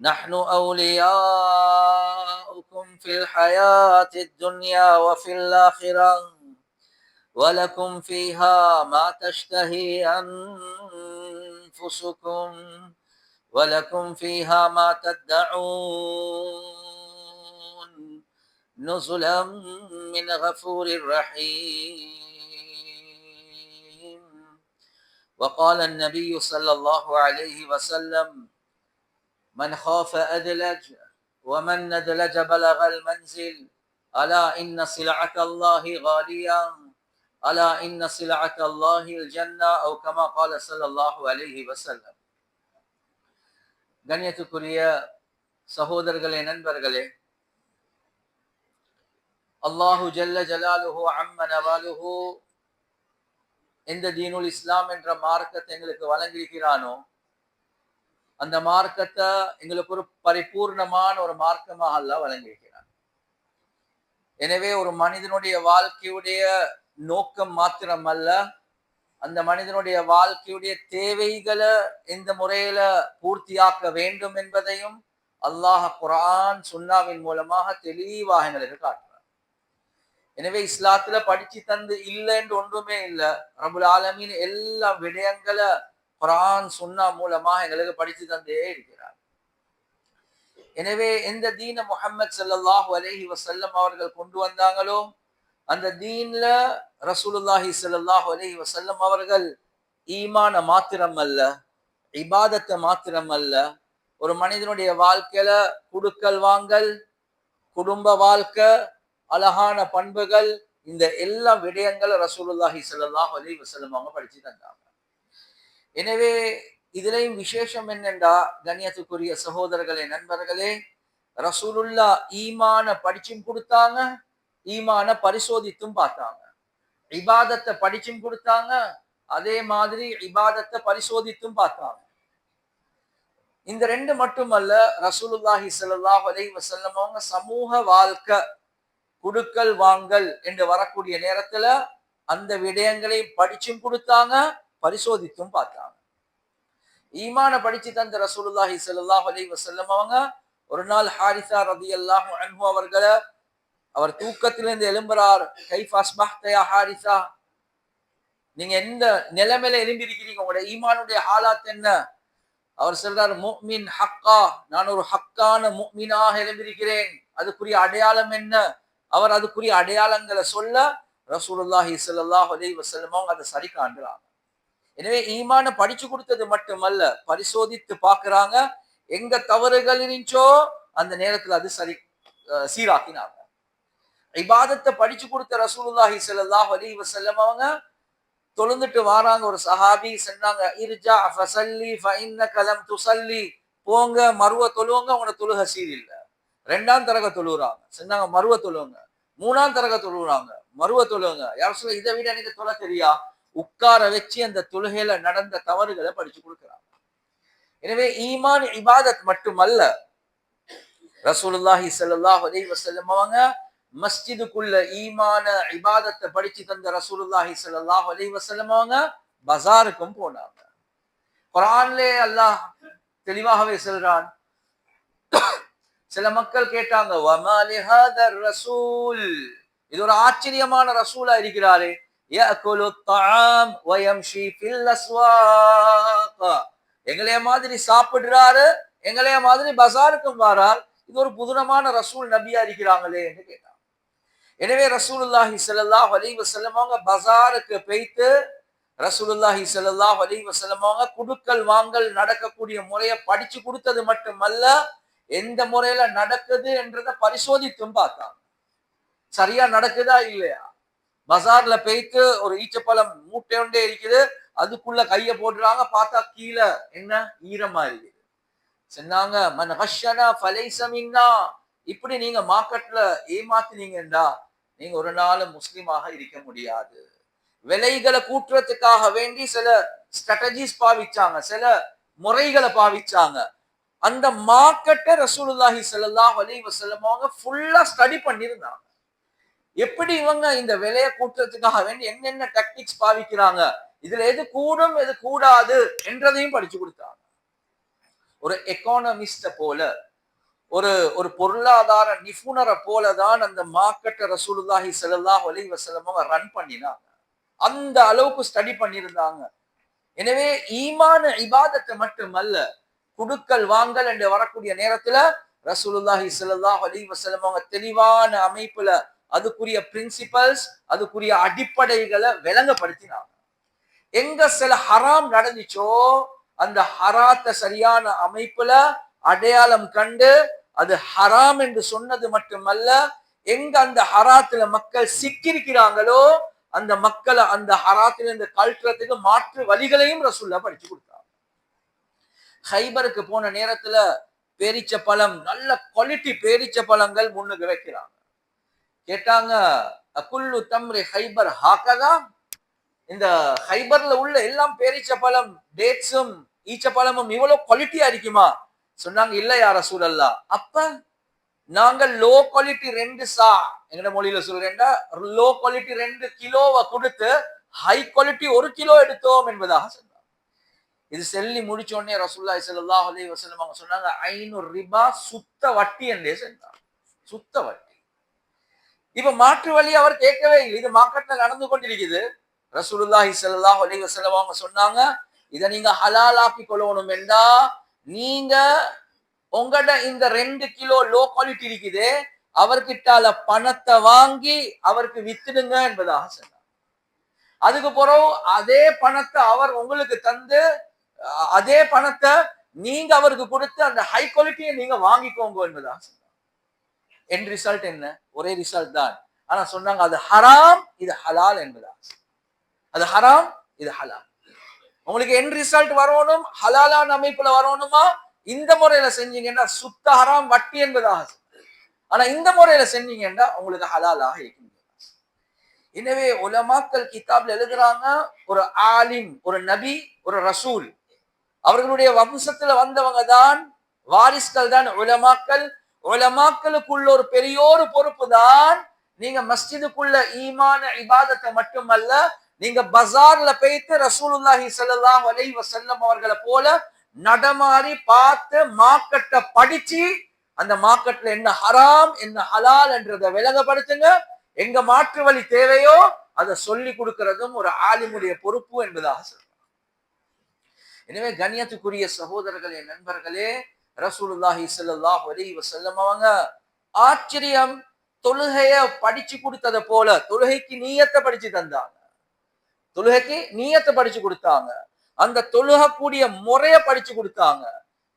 نحن أولياؤكم في الحياة الدنيا وفي الآخرة ولكم فيها ما تشتهي أنفسكم ولكم فيها ما تدعون. نزلا من غفور رحيم. وقال النبي صلى الله عليه وسلم من خاف أدلج ومن ندلج بلغ المنزل ألا إن سلعة الله غالية ألا إن سلعة الله الجنة أو كما قال صلى الله عليه وسلم கண்ணியத்துக்குரிய சகோதரர்களே நண்பர்களே அல்லாஹு ஜல்ல ஜலாலுஹு அம்ம நவாலுஹு எந்த தீனுல் இஸ்லாம் என்ற மார்க்கத்தை எங்களுக்கு வழங்கியிருக்கிறானோ அந்த மார்க்கத்தை எங்களுக்கு ஒரு பரிபூர்ணமான ஒரு மார்க்கமாக அல்லாஹ் வழங்கியிருக்கிறான். எனவே ஒரு மனிதனுடைய வாழ்க்கையுடைய நோக்கம் மாத்திரம் அல்ல அந்த மனிதனுடைய வாழ்க்கையுடைய தேவைகளை எந்த முறையில பூர்த்தியாக்க வேண்டும் என்பதையும் அல்லாஹ் குரான் சுன்னாவின் மூலமாக தெளிவாக எங்களுக்கு காட்டுறார் எனவே இஸ்லாத்துல படிச்சு தந்து இல்லைன்னு ஒன்றுமே இல்லை. ரபுல் ஆலமின் எல்லா விடயங்களை குரான் சுன்னா மூலமாக எங்களுக்கு படிச்சு தந்தே இருக்கிறார். எனவே எந்த தீன முகமது சல்லாஹ் அலைஹி வசல்லம் அவர்கள் கொண்டு வந்தாங்களோ அந்த தீன்ல ரசூலுல்லாஹி சல்லாஹ் அலைஹி வசல்லம் அவர்கள் ஈமான மாத்திரம் அல்ல இபாதத்தை மாத்திரம் அல்ல ஒரு மனிதனுடைய வாழ்க்கையில குடுக்கல் வாங்கல் குடும்ப வாழ்க்கை அழகான பண்புகள் இந்த எல்லா விடயங்களும் ரசூலுல்லாஹி சல்லாஹ் அலி வசல்லம் அவங்க படிச்சு தந்தாங்க. எனவே இதிலையும் விசேஷம் என்னென்றா? கண்ணியத்துக்குரிய சகோதரர்களே நண்பர்களே ரசூலுல்லா ஈமான படிச்சும் கொடுத்தாங்க ஈமான பரிசோதித்தும் பார்த்தாங்க. இபாதத்தை படிச்சும் கொடுத்தாங்க அதே மாதிரி இபாதத்தை பரிசோதித்தும் பார்த்தாங்க. இந்த ரெண்டு மட்டுமல்ல ரசூலுல்லாஹி சல்லாஹ் அலை வஸல்லம் அவங்க சமூக வாழ்க்கை குடுக்கல் வாங்கல் என்று வரக்கூடிய நேரத்துல அந்த விடயங்களை படிச்சும் கொடுத்தாங்க பரிசோதித்தும் பார்த்தாங்க ஈமான படிச்சு தந்த ரசூலுல்லாஹி சல்லாஹ் அலி வசல்லம் அவங்க ஒரு நாள் ஹாரிசா ரதியல்லாஹு அன்பு அவர்களை அவர் தூக்கத்திலிருந்து எழும்புறார். கைஃபாஸ் மஹ்தயா ஹாரிசா? நீங்க எந்த நிலைமையில எழும்பியிருக்கிறீங்க? உங்களோட ஈமானுடைய ஹாலாத் என்ன? அவர் சொல்றார் முக்மின் ஹக்கா நான் ஒரு ஹக்கான முக்மீனாக எழுந்திருக்கிறேன் அதுக்குரிய அடையாளம் என்ன? அவர் அதுக்குரிய அடையாளங்களை சொல்ல ரசூலுல்லாஹி அல்லாஹி அலைஹி வஸல்லம் அவங்க அதை சரி காண்கிறாங்க. எனவே ஈமான படிச்சு கொடுத்தது மட்டுமல்ல பரிசோதித்து பார்க்கிறாங்க. எங்க தவறுகள் இருந்துச்சோ அந்த நேரத்துல அது சரி சீராக்கினாங்க. இபாதத்தை படிச்சு கொடுத்த ரசூலுல்லாஹி ஸல்லல்லாஹு அலைஹி வஸல்லம் அவங்க தொழுந்துட்டு வாராங்க. ஒரு சஹாபி சொன்னாங்க இருஜா ஃபசல்லி ஃபைன்ன கலம் துசல்லி போங்க மருவ தொழுவங்க அவங்களோட தொழுக சீரில்ல. ரெண்டாம் தரக தொழுகிறாங்க சொன்னாங்க மருவ தொழுவங்க. மூணாம் தரக தொழுகிறாங்க மருவ தொழுவங்க. யார் சொல்ல இதை விட எனக்கு தொலை தெரியா? உட்கார வச்சு அந்த தொழுகையில நடந்த தவறுகளை படிச்சு கொடுக்குறாங்க எனவே ஈமான் இபாதத் மட்டுமல்ல ரசூலுல்லாஹி சல்லாஹ் அலைஹி வஸல்லம் அவங்க மஸ்ஜிதுக்குள்ள ஈமான இபாதத்தை படிச்சு தந்த ரசூலுல்லாஹி சல்லாஹ் அலைஹி வஸல்லம் அவங்க பசாருக்கும் போனாங்க. குரான்லே அல்லாஹ் தெளிவாகவே சொல்றான். சில மக்கள் கேட்டாங்க வமா ரசூல்? இது ஒரு ஆச்சரியமான ரசூலா இருக்கிறாரே. யஅகுலு الطعام ويمشي في الاسواق எங்களைய மாதிரி சாப்பிடுறாரு எங்களைய மாதிரி பஜாருக்கும் வாரார் இது ஒரு புதுனமான ரசூல் நபியா இருக்கிறாங்களே என்று கேட்டாங்க எனவே ரசூலுல்லாஹி ஸல்லல்லாஹு அலைஹி வஸல்லம் அவங்க பஜாருக்கு போய்த்து ரசூலுல்லாஹி ஸல்லல்லாஹு அலைஹி வஸல்லம் அவங்க குடுக்கல் வாங்கல் நடக்கக்கூடிய முறையை படிச்சு கொடுத்தது மட்டுமல்ல எந்த முறையில நடக்குது என்றதை பரிசோதித்தும் பார்த்தாங்க சரியா நடக்குதா இல்லையா பஜார்ல போயிட்டு ஒரு ஈச்சப்பழம் மூட்டை இருக்குது. அதுக்குள்ள கைய போடுறாங்க பார்த்தா கீழே என்ன? ஈரமா இருக்குது. சொன்னாங்க மன் ஹஷனா ஃபலைசமின்னா இப்படி நீங்க மார்க்கெட்ல ஏமாத்தினீங்கன்னா நீங்க ஒரு நாள் முஸ்லீமாக இருக்க முடியாது. விலைகளை கூட்டுறதுக்காக வேண்டி சில ஸ்ட்ராட்டஜிஸ் பாவிச்சாங்க சில முறைகளை பாவிச்சாங்க. அந்த மார்க்கெட்டை ரசூலுல்லாஹி ஸல்லல்லாஹு அலைஹி வஸல்லம் அவங்க ஃபுல்லா ஸ்டடி பண்ணியிருந்தாங்க. எப்படி இவங்க இந்த விலையை கூட்டுறதுக்காக வேண்டி என்னென்ன டெக்னிக்ஸ் பாவிக்கிறாங்க? இதுல எது கூடும் எது கூடாது என்றதையும் படிச்சு கொடுத்தாங்க. ஒரு எக்கானமிஸ்ட போல ஒரு ஒரு பொருளாதார நிபுணரை போல தான் அந்த மார்க்கெட்டை ரசூலுல்லாஹி ஸல்லல்லாஹு அலைஹி வஸல்லம் ரன் பண்ணினாங்க. அந்த அளவுக்கு ஸ்டடி பண்ணியிருந்தாங்க. எனவே ஈமான இபாதத்தை மட்டுமல்ல குடுக்கல் வாங்கல் என்று வரக்கூடிய நேரத்துல ரசூலுல்லாஹி ஸல்லல்லாஹு அலைஹி வஸல்லம் அவங்க தெளிவான அமைப்புல அதுக்குரிய பிரின்சிபல்ஸ் அதுக்குரிய அடிப்படைகளை விளங்கப்படுத்தினாங்க. எங்க சில ஹராம் நடந்துச்சோ அந்த ஹராத்தை சரியான அமைப்புல அடையாளம் கண்டு அது ஹராம் என்று சொன்னது மட்டுமல்ல எங்க அந்த ஹராத்துல மக்கள் சிக்கிருக்கிறாங்களோ அந்த மக்களை அந்த ஹராத்துல இருந்து கழட்டுறதுக்கு மாற்று வழிகளையும் ரசூல்ல படிச்சு கொடுத்தாங்க. ஹைபருக்கு போன நேரத்துல பேரிச்ச பழம் நல்ல குவாலிட்டி பேரிச்ச பழங்கள் முன்னுக்கு வைக்கிறாங்க. கேட்டாங்க அகுல்லு தம்ரி ஹைபர் ஹாக்கதா இந்த ஹைபர்ல உள்ள எல்லாம் பேரிச்ச பழம் டேட்ஸும் ஈச்ச பழமும் இவ்வளவு குவாலிட்டியா இருக்குமா? சொன்னாங்க இல்ல யார சூழல்லா அப்ப நாங்கள் லோ குவாலிட்டி ரெண்டு சா எங்கட மொழியில சொல்றேன்டா லோ குவாலிட்டி ரெண்டு கிலோவை கொடுத்து ஹை குவாலிட்டி ஒரு கிலோ எடுத்தோம் என்பதாக சொன்னாங்க. இது செல்லி முடிச்ச உடனே ரசூல்லா ஸல்லல்லாஹு அலைஹி வஸல்லம் அவங்க சொன்னாங்க ஐநூறு ரிபா சுத்த வட்டி என்றே சொன்னாங்க. சுத்த வட்டி. இப்ப மாற்று வழி அவர் கேட்கவே இல்லை. இது மார்க்கெட்ல நடந்து கொண்டிருக்குது. ரசூலுல்லாஹி சல்லாஹ் அலைஹி வஸல்லம் அவங்க சொன்னாங்க இதை நீங்க ஹலாலாக்கி கொள்ளணும் என்றா நீங்க உங்கள்ட இந்த ரெண்டு கிலோ லோ குவாலிட்டி இருக்குது அவர்கிட்டால பணத்தை வாங்கி அவருக்கு வித்துடுங்க என்பதாக சொன்னார் அதுக்கு பிறகு அதே பணத்தை அவர் உங்களுக்கு தந்து அதே பணத்தை நீங்க அவருக்கு கொடுத்து அந்த ஹை குவாலிட்டியை நீங்க வாங்கிக்கோங்க என்பதாக சொன்னார் என் ரிசல்ட் என்ன? ஒரே ரிசல்ட் தான். ஆனா சொன்னாங்க அது ஹராம் இது ஹலால் என்பதா அது ஹராம் இது ஹலால் உங்களுக்கு என் ரிசல்ட் வரணும் ஹலாலான அமைப்புல வரணுமா? இந்த முறையில செஞ்சீங்கன்னா சுத்த ஹராம் வட்டி என்பதாக ஆனா இந்த முறையில செஞ்சீங்கன்னா உங்களுக்கு ஹலாலாக இருக்கும். எனவே உலமாக்கல் கிதாப்ல எழுதுறாங்க ஒரு ஆலிம் ஒரு நபி ஒரு ரசூல். அவர்களுடைய வம்சத்துல வந்தவங்க தான் வாரிஸ்கள் தான் உலமாக்கல் உலமாக்களுக்குள்ள ஒரு பெரியோரு பொறுப்பு தான் நீங்க மஸ்ஜிதுக்குள்ள ஈமான இபாதத்தை மட்டுமல்ல நீங்க பஜார்ல போயிட்டு ரசூலுல்லாஹி செல்லலாம் அலைஹி வஸல்லம் அவர்களை போல நடமாறி பார்த்து மார்க்கெட்டை படிச்சு அந்த மார்க்கெட்ல என்ன ஹராம் என்ன ஹலால் என்றதை விலகப்படுத்துங்க எங்க மாற்று வழி தேவையோ அதை சொல்லி கொடுக்கறதும் ஒரு ஆலிமுடைய பொறுப்பு என்பதாக சொல்றாங்க எனவே கண்ணியத்துக்குரிய சகோதரர்களே நண்பர்களே ரசூலுல்லாஹி சல்லாஹ் அலி வசல்லம் அவங்க ஆச்சரியம் தொழுகைய படிச்சு கொடுத்ததை போல தொழுகைக்கு நீயத்தை படிச்சு தந்தாங்க. தொழுகைக்கு நீயத்தை படிச்சு கொடுத்தாங்க. அந்த தொழுகக்கூடிய முறைய படிச்சு கொடுத்தாங்க.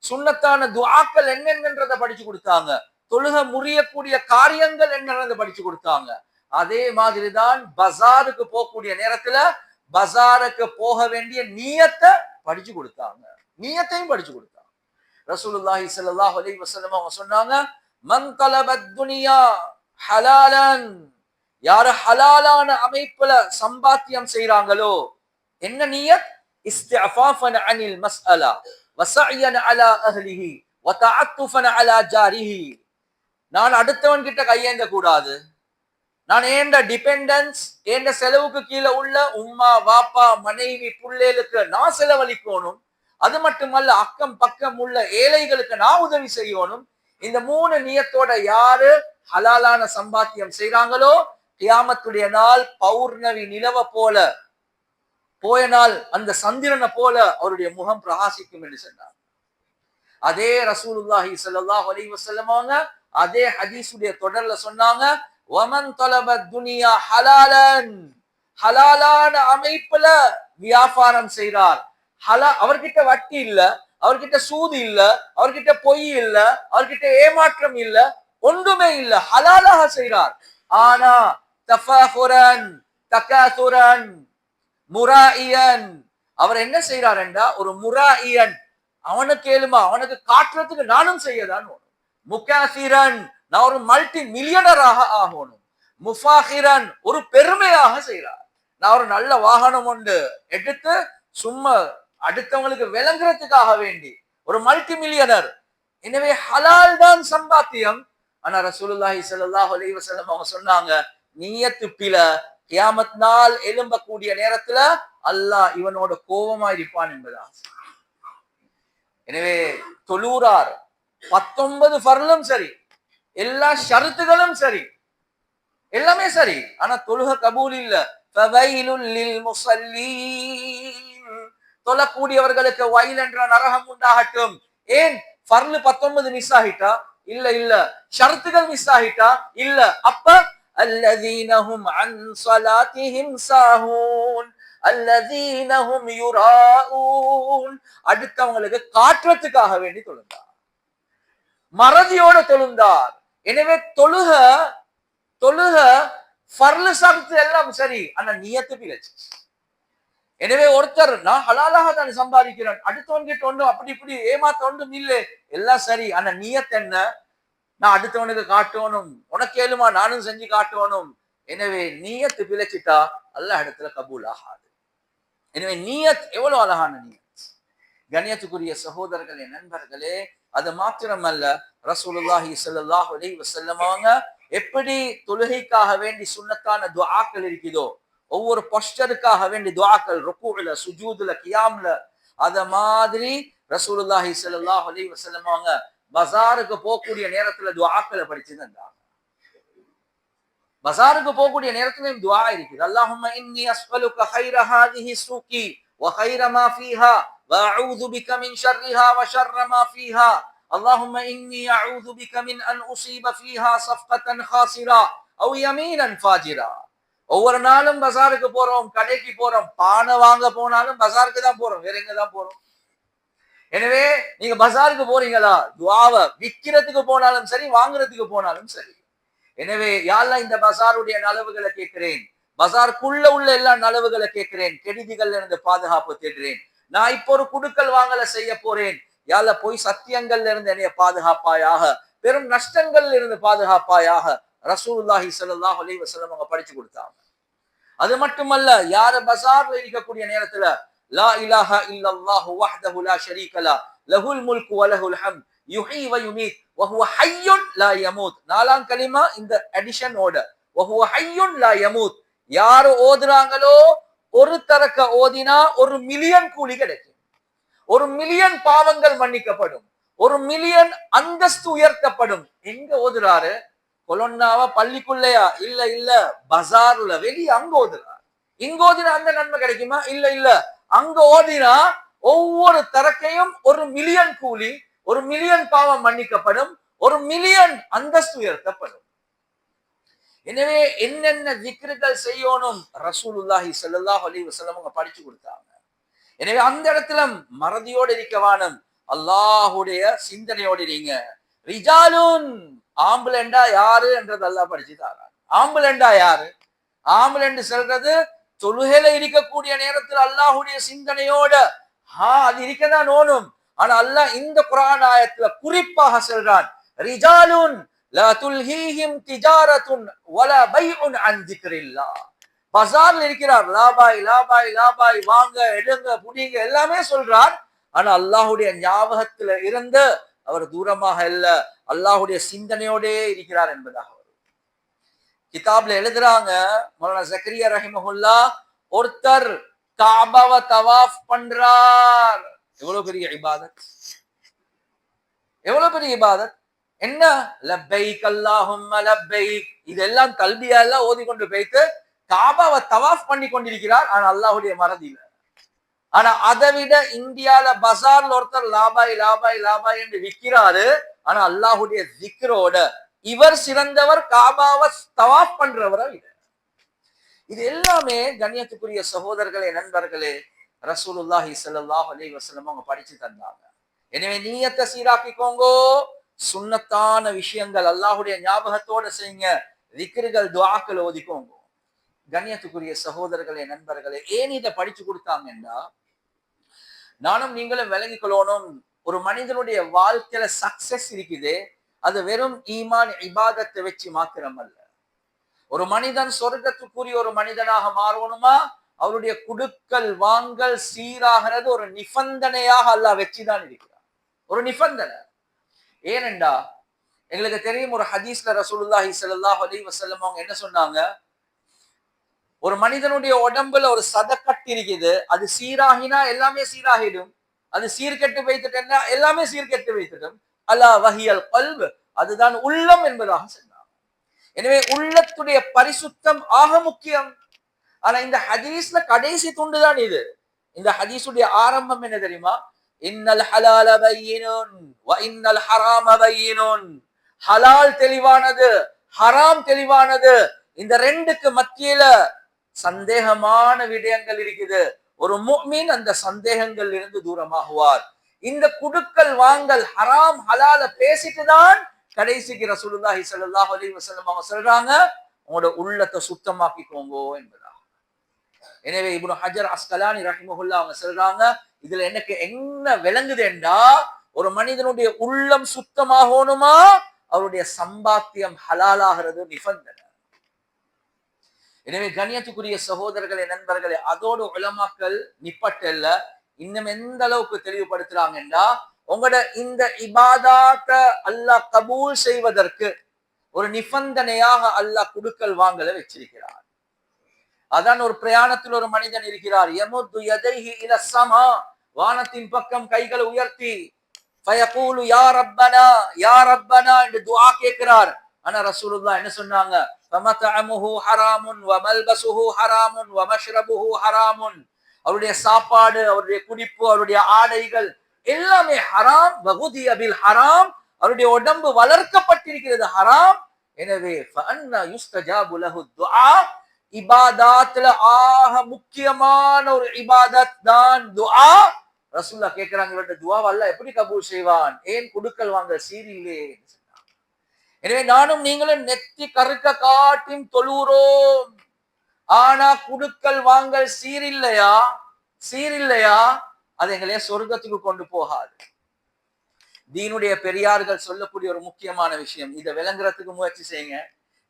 சுண்ணத்தான துவாக்கள் என்னென்னன்றத படிச்சு கொடுத்தாங்க. தொழுக முறியக்கூடிய காரியங்கள் என்னன்றத படிச்சு கொடுத்தாங்க. அதே மாதிரிதான் பஜாருக்கு போகக்கூடிய நேரத்துல பஜாருக்கு போக வேண்டிய நீயத்தை படிச்சு கொடுத்தாங்க. நீயத்தையும் படிச்சு கொடுத்தாங்க. ரசூலுல்லாஹி சல்லாஹ் அலி வசலம் அவங்க சொன்னாங்க மன் தலபத் துனியா ஹலாலன். யாரு ஹலாலான அமைப்புல சம்பாத்தியம் செய்றாங்களோ என்ன நீயத்? இஸ்திஃபாஃபன் அனில் மஸ்அலா வஸஅயன் அலா அஹ்லிஹி வதஅத்துஃபன் அலா ஜாரிஹி. நான் அடுத்தவன் கிட்ட கையேந்த கூடாது. நான் ஏண்ட டிபெண்டன்ஸ் ஏண்ட செலவுக்கு கீழே உள்ள உம்மா வாப்பா மனைவி புள்ளேலுக்கு நான் செலவழிக்கணும். அது மட்டுமல்ல அக்கம் பக்கம் உள்ள ஏழைகளுக்கு நான் உதவி செய்யணும். இந்த மூணு நியத்தோட யாரு ஹலாலான சம்பாத்தியம் செய்யறாங்களோ கியாமத்துடைய நாள் பௌர்ணவி நிலவ போல போய நாள் அந்த சந்திரனை போல அவருடைய முகம் பிரகாசிக்கும் என்று சொன்னார். அதே ரசூலுல்லாஹி சல்லாஹ் அலி வசல்லமாங்க அதே ஹதீஸுடைய தொடர்ல சொன்னாங்க வமன் தொலப துனியா ஹலாலன். ஹலாலான அமைப்புல வியாபாரம் செய்கிறார் ஹலா அவர்கிட்ட வட்டி இல்ல அவர்கிட்ட சூது இல்ல அவர்கிட்ட பொய் இல்ல அவர்கிட்ட ஏமாற்றம் இல்ல ஒன்றுமே இல்ல. ஹலாலாக செய்கிறார் ஆனா தஃபுரன் தகாசுரன் முராயியன் அவர் என்ன செய்யறாருண்டா ஒரு முராயியன் அவனுக்கு ஏழுமா? அவனுக்கு காட்டுறதுக்கு நானும் செய்யதான் முகாசிரன் நான் ஒரு மல்டி மில்லியனராக ஆகணும். முஃபாஹிரன் ஒரு பெருமையாக செய்கிறார் நான் ஒரு நல்ல வாகனம் உண்டு எடுத்து சும்மா அடுத்தவங்களுக்கு விளங்குறதுக்காக வேண்டி. ஒரு மல்டி மில்லியனர் எனவே ஹலால் தான் சம்பாத்தியம். ஆனா ரசூலுல்லாஹி சல்லாஹ் அலி வசலம் அவங்க சொன்னாங்க நீயத்து பில கியாமத் நாள் எழும்பக்கூடிய நேரத்துல அல்லாஹ் இவனோட கோபமா இருப்பான் என்பதா? எனவே தொழூரார் பத்தொன்பது ஃபர்லும் சரி. எல்லா ஷருத்துகளும் சரி. எல்லாமே சரி. ஆனா தொழுக கபூல் இல்ல. ஃபவைலுல் லில் தொழக்கூடியவர்களுக்கு வயல் என்ற நரகம் உண்டாகட்டும். ஏன்? ஃபர்லு பத்தொன்பது மிஸ் ஆகிட்டா? இல்ல இல்ல. ஷரத்துகள் மிஸ் ஆகிட்டா? இல்ல. அப்ப அல்லதீனஹும் அன் சலாத்திஹிம் சாஹூன் அல்லதீனஹும் யுராஊன். அடுத்தவங்களுக்கு காட்டுறதுக்காக வேண்டி தொழுந்தார். மறதியோட தொழுந்தார். எனவே தொழுக தொழுக ஃபர்லு சரத்து எல்லாம் சரி ஆனா நியத்து பிழைச்சு எனவே ஒருத்தர் நான் ஹலாலாக தான் சம்பாதிக்கிறேன். அடுத்தவன் ஒன்றும் அப்படி இப்படி ஏமாத்த ஒன்றும் இல்லை. எல்லாம் சரி. ஆனா நீயத்த என்ன? நான் அடுத்தவனுக்கு காட்டணும். உனக்கு ஏழுமா? நானும் செஞ்சு காட்டணும். எனவே நீயத்து பிழைச்சிட்டா அல்ல இடத்துல கபூல் ஆகாது. எனவே நீயத் எவ்வளவு அழகான நீயத். கணியத்துக்குரிய சகோதரர்களே நண்பர்களே அது மாத்திரமல்ல ரசூலுல்லாஹி ஸல்லல்லாஹு அலைஹி வஸல்லம் எப்படி தொழுகைக்காக வேண்டி சுண்ணத்தான துவாக்கள் இருக்குதோ ஒவ்வொரு பொஸ்டருக்காக வேண்டி துஆக்கள் ருக்குல சுஜூதுல கியாம்ல அத மாதிரி ரசூலுல்லாஹி ஸல்லல்லாஹு அலைஹி வஸல்லம் அவங்க பஜாருக்கு போகக்கூடிய நேரத்துல துஆக்களை படிச்சு தந்தாங்க பஜாருக்கு போகக்கூடிய நேரத்துலயும் துஆ இருக்குது அல்லாஹும்ம இன்னி அஸ்அலுக خير هذه السوق وخير ما فيها واعوذ بك من شرها وشر ما فيها اللهم اني اعوذ بك من ان اصيب فيها صفقه خاسره او يمينا فاجرا ஒவ்வொரு நாளும் பசாருக்கு போறோம் கடைக்கு போறோம் பானை வாங்க போனாலும் பசாருக்கு தான் போறோம். வேற எங்க தான் போறோம்? எனவே நீங்க பசாருக்கு போறீங்களா? துவாவை விற்கிறதுக்கு போனாலும் சரி வாங்குறதுக்கு போனாலும் சரி. எனவே யாரெல்லாம் இந்த பசாருடைய நலவுகளை கேட்கிறேன். பசாருக்குள்ள உள்ள எல்லா நலவுகளை கேட்கிறேன். கெடுதிகள்ல இருந்து பாதுகாப்பு தேடுறேன் நான் இப்போ ஒரு குடுக்கல் வாங்கல செய்ய போறேன். யால போய் சத்தியங்கள்ல இருந்து என்னைய பாதுகாப்பாயாக பெரும் நஷ்டங்கள்ல இருந்து பாதுகாப்பாயாக ரசூல்லாஹி சல்லாஹ் அலி வசலம் அவங்க படிச்சு கொடுத்தாங்க. அது மட்டுமல்ல யார பசார்ல இருக்கக்கூடிய நேரத்துல லா இலாஹ இல்லல்லாஹு வஹ்தஹு லா ஷரீகலா லஹுல் முல்கு வ லஹுல் ஹம்த் வ யுமீத் வ ஹுவ ஹய்யுன் லா யமூத். நாலாம் கலிமா இந்த அடிஷன் ஓட வ ஹுவ ஹய்யுன் லா யமூத். யாரு ஓதுறாங்களோ ஒரு தரக்க ஓதினா ஒரு மில்லியன் கூலி கிடைக்கும். ஒரு மில்லியன் பாவங்கள் மன்னிக்கப்படும். ஒரு மில்லியன் அந்தஸ்து உயர்த்தப்படும். எங்க ஓதுறாரு? கொலொன்னாவா பள்ளிக்குள்ளையா? இல்ல இல்ல. பசார்ல. வெளிய அங்க ஓதுறாரு இங்க ஓதினா அந்த நன்மை கிடைக்குமா? இல்ல இல்ல. அங்க ஓதினா ஒவ்வொரு தரக்கையும் ஒரு மில்லியன் கூலி ஒரு மில்லியன் பாவம் மன்னிக்கப்படும் ஒரு மில்லியன் அந்தஸ்து உயர்த்தப்படும். எனவே என்னென்ன திக்ருகள் செய்யணும்? ரசூலுல்லாஹி செல்லல்லாஹ் அலி வஸல்லம் அவங்க படிச்சு கொடுத்தாங்க. எனவே அந்த இடத்துல மறதியோடு இருக்கவானும் அல்லாஹுடைய சிந்தனையோடு இருங்க. ரிஜாலுன் ஆம்புலண்டா யாரு என்றதெல்லாம் அல்லாஹ் படிச்சு தாரான் ஆம்புலண்டா யாரு? ஆம்புலண்ட் சொல்றது தொழுகையில இருக்கக்கூடிய நேரத்தில் அல்லாஹுடைய சிந்தனையோட ஹா அது இருக்கதான் ஓணும். ஆனா அல்லாஹ் இந்த குரான் ஆயத்துல குறிப்பாக சொல்றான் ரிஜாலுன் லா துல்ஹீஹிம் திஜாரத்துன் வல பைஉன் அன் திக்ரில்லாஹ் பசார்ல இருக்கிறார் லாபாய் லாபாய் லாபாய் வாங்க எடுங்க புடிங்க எல்லாமே சொல்றார். ஆனா அல்லாஹுடைய ஞாபகத்துல இருந்து அவர் தூரமாக இல்ல அல்லாஹுடைய சிந்தனையோடே இருக்கிறார் என்பதாக கிதாப்ல எழுதுறாங்க மௌலானா ஜக்கரியா ரஹிமஹுல்லா ஒருத்தர் காபாவை தவாஃப் பண்றார். எவ்வளவு பெரிய இபாதத்? எவ்வளவு பெரிய இபாதத்? என்ன? லப்பைக் அல்லாஹும்ம லப்பைக். இதெல்லாம் கல்வியா எல்லாம் ஓதி கொண்டு போயிட்டு காபாவை தவாஃப் பண்ணி கொண்டிருக்கிறார் ஆனா அல்லாஹுடைய மறதியில. ஆனா அதை விட இந்தியால பசார்ல ஒருத்தர் லாபாய் லாபாய் லாபாய் என்று விற்கிறாரு ஆனா அல்லாஹுடைய திக்ரோட இவர் சிறந்தவர் காபாவை தவாப் பண்றவரை விட இது எல்லாமே கண்ணியத்துக்குரிய சகோதரர்களே நண்பர்களே ரசூலுல்லாஹி சல்லாஹ் அலி வசலம் அவங்க படிச்சு தந்தாங்க. எனவே நீயத்தை சீராக்கிக்கோங்கோ. சுண்ணத்தான விஷயங்கள் அல்லாஹுடைய ஞாபகத்தோட செய்யுங்க. திக்ருகள் துவாக்கள் ஓதிக்கோங்க. கண்ணியத்துக்குரிய சகோதரர்களே நண்பர்களே ஏன் இதை படிச்சு கொடுத்தாங்கன்னா நானும் நீங்களும் விளங்கிக்கொள்ளணும் ஒரு மனிதனுடைய வாழ்க்கையில சக்சஸ் இருக்குது. அது வெறும் ஈமான் இபாதத்தை வச்சு மாத்திரம் அல்ல ஒரு மனிதன் சொர்க்கத்துக்குரிய ஒரு மனிதனாக மாறணுமா? அவருடைய குடுக்கல் வாங்கல் சீராகிறது ஒரு நிபந்தனையாக அல்லாஹ் வச்சுதான் இருக்கிறார் ஒரு நிபந்தனை. ஏனெண்டா எங்களுக்கு தெரியும் ஒரு ஹதீஸ்ல ரசூலுல்லாஹி சல்லாஹ் அலி வசல்லம் அவங்க என்ன சொன்னாங்க? ஒரு மனிதனுடைய உடம்புல ஒரு சதக்கட்டு இருக்குது. அது சீராகினா எல்லாமே சீராகிடும். அது சீர்கெட்டு வைத்துட்டா எல்லாமே சீர்கெட்டு வைத்துடும். அல்லா வஹியல் கல்வ் அதுதான் உள்ளம் என்பதாக சொன்னார். எனவே உள்ளத்துடைய பரிசுத்தம் ஆக முக்கியம். ஆனா இந்த ஹதீஸ்ல கடைசி துண்டு தான் இது. இந்த ஹதீஸுடைய ஆரம்பம் என்ன தெரியுமா? இன்னல் ஹலால பையினுன் வ இன்னல் ஹராம பையினுன். ஹலால் தெளிவானது ஹராம் தெளிவானது. இந்த ரெண்டுக்கு மத்தியில சந்தேகமான விடயங்கள் இருக்குது. ஒரு மீன் அந்த சந்தேகங்கள் இருந்து தூரமாகுவார். இந்த குடுக்கல் வாங்கல் ஹராம் ஹலால பேசிட்டு தான் கடைசிக்கு ரசூலுல்லாஹி சல்லாஹ் அலி வஸல்லம் அவங்க சொல்றாங்க உங்களோட உள்ளத்தை சுத்தமாக்கிக்கோங்கோ என்பதா எனவே இப்னு ஹஜர் அஸ்கலானி ரஹிமஹுல்லா அவங்க சொல்றாங்க இதுல எனக்கு என்ன விளங்குதுண்டா ஒரு மனிதனுடைய உள்ளம் சுத்தமாகணுமா அவருடைய சம்பாத்தியம் ஹலாலாகிறது நிபந்தனை. எனவே கண்ணியத்துக்குரிய சகோதரர்களே நண்பர்களே அதோடு உலமாக்கள் நிப்பட்டல்ல. இன்னும் எந்த அளவுக்கு தெளிவுபடுத்துறாங்கன்னா உங்களோட இந்த இபாதாத்த அல்லாஹ் கபூல் செய்வதற்கு ஒரு நிபந்தனையாக அல்லாஹ் குடுக்கல் வாங்கல வச்சிருக்கிறார். அதான் ஒரு பிரயாணத்தில் ஒரு மனிதன் இருக்கிறார். எமுது எதைஹி இலசமா வானத்தின் பக்கம் கைகளை உயர்த்தி ஃபயகூலு யா ரப்பனா யா ரப்பனா என்று துஆ கேட்கிறார். ஆனா ரசூலுல்லாஹ் என்ன சொன்னாங்க? ஃபமத்அமுஹு ஹராமுன் வ மல்பசுஹு ஹராமுன் வ ஹராமுன் அவருடைய சாப்பாடு அவருடைய குடிப்பு அவருடைய ஆடைகள் எல்லாமே ஹராம். வகுதி அபில் ஹராம். அவருடைய உடம்பு வளர்க்கப்பட்டிருக்கிறது ஹராம். எனவே இபாதாத்துல ஆக முக்கியமான ஒரு இபாதத் தான் துஆ. ரசுல்லா கேட்கிறாங்க துவா அல்லாஹ் எப்படி கபூல் செய்வான்? ஏன் குடுக்கல் வாங்க சீரில்லே எனவே நானும் நீங்களும் நெத்தி கருக்க காட்டியும் தொழுகிறோம் ஆனா குடுக்கல் வாங்கல் சீரில்லையா? சீரில்லையா? அது எங்களைய சொர்க்கத்துக்கு கொண்டு போகாது. தீனுடைய பெரியார்கள் சொல்லக்கூடிய ஒரு முக்கியமான விஷயம். இதை விளங்குறதுக்கு முயற்சி செய்யுங்க.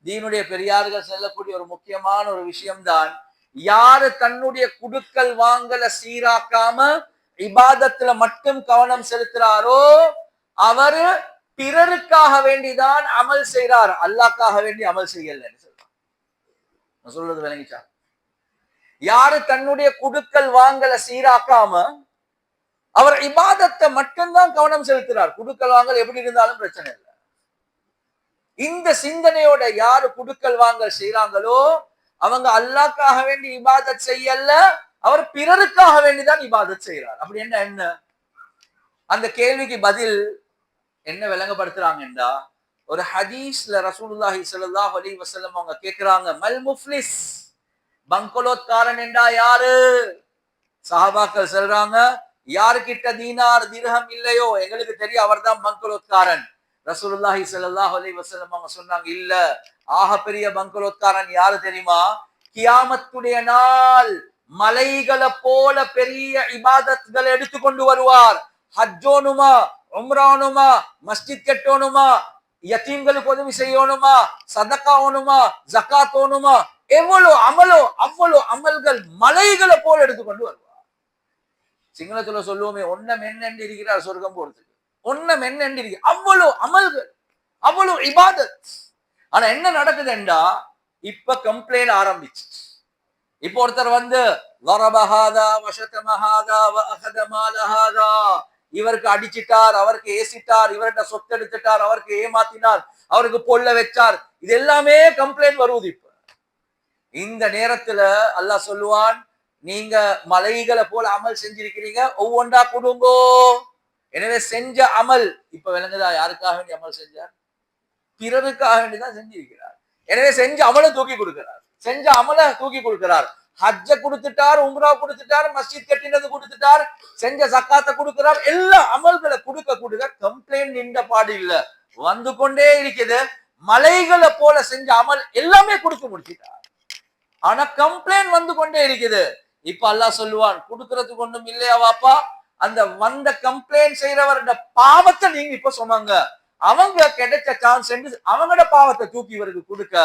தீனுடைய பெரியார்கள் சொல்லக்கூடிய ஒரு முக்கியமான ஒரு விஷயம்தான் யாரு தன்னுடைய குடுக்கல் வாங்கல சீராக்காம இபாதத்துல மட்டும் கவனம் செலுத்துறாரோ அவரு பிறருக்காக வேண்டிதான் அமல் செய்கிறார் அல்லாக்காக வேண்டி அமல் செய்யலன்னு சொல்றான். நான் சொல்றது விளங்கிச்சா? யாரு தன்னுடைய குடுக்கல் வாங்கல சீராக்காம அவர் இபாதத்தை மட்டும்தான் கவனம் செலுத்துறார். குடுக்கல் வாங்கல் எப்படி இருந்தாலும் பிரச்சனை இல்லை. இந்த சிந்தனையோட யாரு குடுக்கல் வாங்கல் செய்யறாங்களோ அவங்க அல்லாக்காக வேண்டி இபாதத் செய்யல அவர் பிறருக்காக வேண்டிதான் இபாதத் செய்யறார் அப்படி என்ன என்ன? அந்த கேள்விக்கு பதில் என்ன விளங்கப்படுத்துறாங்கண்டா ஒரு ஹதீஸ்ல ரசூலுல்லாஹி ஸல்லல்லாஹு அலைஹி வஸல்லம் அவங்க கேக்குறாங்க மல் முஃப்லிஸ்? பங்கலோத்காரன் என்றா யாரு? சஹாபாக்கள் சொல்றாங்க யாருக்கிட்ட தீனார் திரகம் இல்லையோ? எங்களுக்கு தெரியும் அவர்தான் பங்கலோத்காரன். ரசூலுல்லாஹி ஸல்லல்லாஹு அலைஹி வஸல்லம் அவங்க சொன்னாங்க இல்ல ஆக பெரிய பங்கலோத்காரன் யாரு தெரியுமா? கியாமத்துடைய நாள் மலைகளை போல பெரிய இபாதத்துகளை எடுத்து கொண்டு வருவார். ஹஜ்ஜோனுமா? உம்ரானுமா மஸ்ஜித் கெட்டோனுமா யத்தீம்களுக்கு உதவி செய்யணுமா சதக்காவணுமா ஜக்காத்தோனுமா எவ்வளவு அமலோ அவ்வளவு அமல்கள் மலைகளை போல எடுத்துக்கொண்டு வருவார் சிங்களத்துல சொல்லுவோமே ஒன்னம் என்னென்று இருக்கிறார் சொர்க்கம் போறதுக்கு. ஒன்னம் என்னென்று இருக்கு. அவ்வளவு அமல்கள் அவ்வளவு இபாதத். ஆனா என்ன நடக்குதுண்டா இப்ப கம்ப்ளைண்ட் ஆரம்பிச்சு. இப்போ ஒருத்தர் வந்து வரபஹாதா வசதமஹாதா வஅஹதமாலஹாதா இவருக்கு அடிச்சிட்டார் அவருக்கு ஏசிட்டார் இவர்கிட்ட சொத்து எடுத்துட்டார் அவருக்கு ஏமாத்தினார் அவருக்கு பொல்ல வச்சார். இது எல்லாமே கம்ப்ளைண்ட் வருவது இப்ப. இந்த நேரத்துல அல்லாஹ் சொல்லுவான் நீங்க மலைகளை போல அமல் செஞ்சிருக்கிறீங்க ஒவ்வொன்றா கொடுங்கோ. எனவே செஞ்ச அமல் இப்ப விளங்குதா யாருக்காக வேண்டி அமல் செஞ்சார்? பிறருக்காக வேண்டிதான் செஞ்சிருக்கிறார். எனவே செஞ்ச அமலை தூக்கி கொடுக்கிறார். செஞ்ச அமலை தூக்கி கொடுக்கிறார். ஹஜ்ஜ கொடுத்துட்டார் உம்ரா கொடுத்துட்டார் மஸ்ஜித் கட்டினது கொடுத்துட்டார் செஞ்ச சக்காத்தை கொடுக்கிறார் எல்லா அமல்களை கொடுக்க கொடுக்க கம்ப்ளைண்ட் நின்ற பாடு இல்ல. வந்து கொண்டே இருக்குது. மலைகளை போல செஞ்ச அமல் எல்லாமே கொடுக்க முடிச்சிட்டார். ஆனா கம்ப்ளைண்ட் வந்து கொண்டே இருக்குது. இப்ப அல்லா சொல்லுவான் கொடுக்கறதுக்கு ஒண்ணும் இல்லையா வாப்பா? அந்த வந்த கம்ப்ளைண்ட் செய்யறவரோட பாவத்தை நீங்க இப்ப சொன்னாங்க. அவங்க கிடைச்ச சான்ஸ் அவங்களோட பாவத்தை தூக்கி இவருக்கு கொடுக்க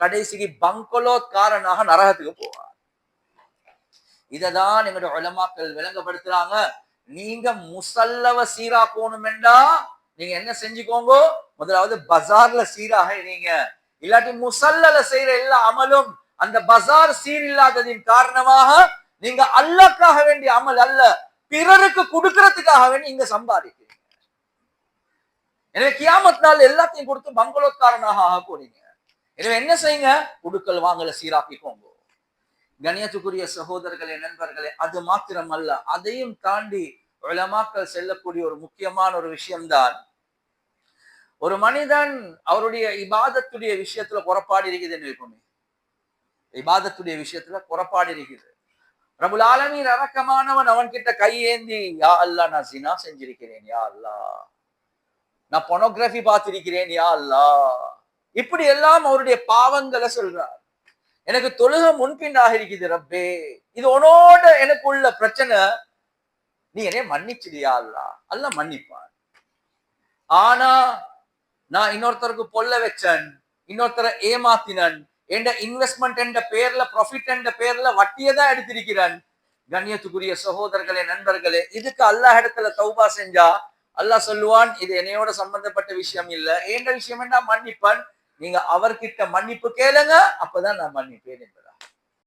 கடைசிக்கு பங்கலோத்காரனாக நரகத்துக்கு போவார். இததான் எங்களுடைய உலமாக்கள் விளங்கப்படுத்துறாங்க. நீங்க முசல்லவ சீரா போகணுமெண்டா நீங்க என்ன செஞ்சுக்கோங்க? முதலாவது பஜார்ல சீராக நீங்க இல்லாட்டி முசல்லல செய்யற எல்லா அமலும் அந்த பஜார் சீர் இல்லாததின் காரணமாக நீங்க அல்லாக்காக வேண்டிய அமல் அல்ல பிறருக்கு கொடுக்கறதுக்காக வேண்டி இங்க சம்பாதிக்கிறீங்க. எனவே கியாமத் நாள் எல்லாத்தையும் கொடுத்து பங்களோத்காரனாக ஆக போறீங்க எனவே என்ன செய்யுங்க? குடுக்கல் வாங்கல சீராக்கிக்கோங்க. கணியத்துக்குரிய சகோதரர்களே நண்பர்களே அது மாத்திரம் அல்ல அதையும் தாண்டி உலமாக்கள் செல்லக்கூடிய ஒரு முக்கியமான ஒரு விஷயம்தான். ஒரு மனிதன் அவருடைய இபாதத்துடைய விஷயத்துல குறப்பாடு இருக்குதுன்னு இருக்குமே இபாதத்துடைய விஷயத்துல குறப்பாடு இருக்குது. ரபுல் ஆலமீன் அரக்கமானவன் அவன் கிட்ட கையேந்தி யா அல்லா நான் சினா செஞ்சிருக்கிறேன் யா அல்லா நான் பொனோகிராஃபி பார்த்திருக்கிறேன் யா அல்லா இப்படி எல்லாம் அவருடைய பாவங்களை சொல்றார். எனக்கு தொழுக முன்பின்னாக இருக்குது ரப்பே. இது உனோட எனக்கு உள்ள பிரச்சனை. நீ என்னைய மன்னிச்சிடியா அல்லா? அல்ல மன்னிப்பான். ஆனா நான் இன்னொருத்தருக்கு பொல்ல வச்சேன். இன்னொருத்தரை ஏமாத்தினன். என்ற இன்வெஸ்ட்மெண்ட் என்ற பேர்ல ப்ராஃபிட் என்ற பேர்ல வட்டியை தான் எடுத்திருக்கிறேன். கண்ணியத்துக்குரிய சகோதரர்களே நண்பர்களே இதுக்கு அல்லாஹ் இடத்துல தௌபா செஞ்சா அல்லாஹ் சொல்லுவான் இது என்னையோட சம்பந்தப்பட்ட விஷயம் இல்ல. ஏண்ட விஷயம் என்ன? மன்னிப்பான். நீங்க அவர்கிட்ட மன்னிப்பு கேளுங்க அப்பதான் நான் மன்னிப்பேன் என்பது.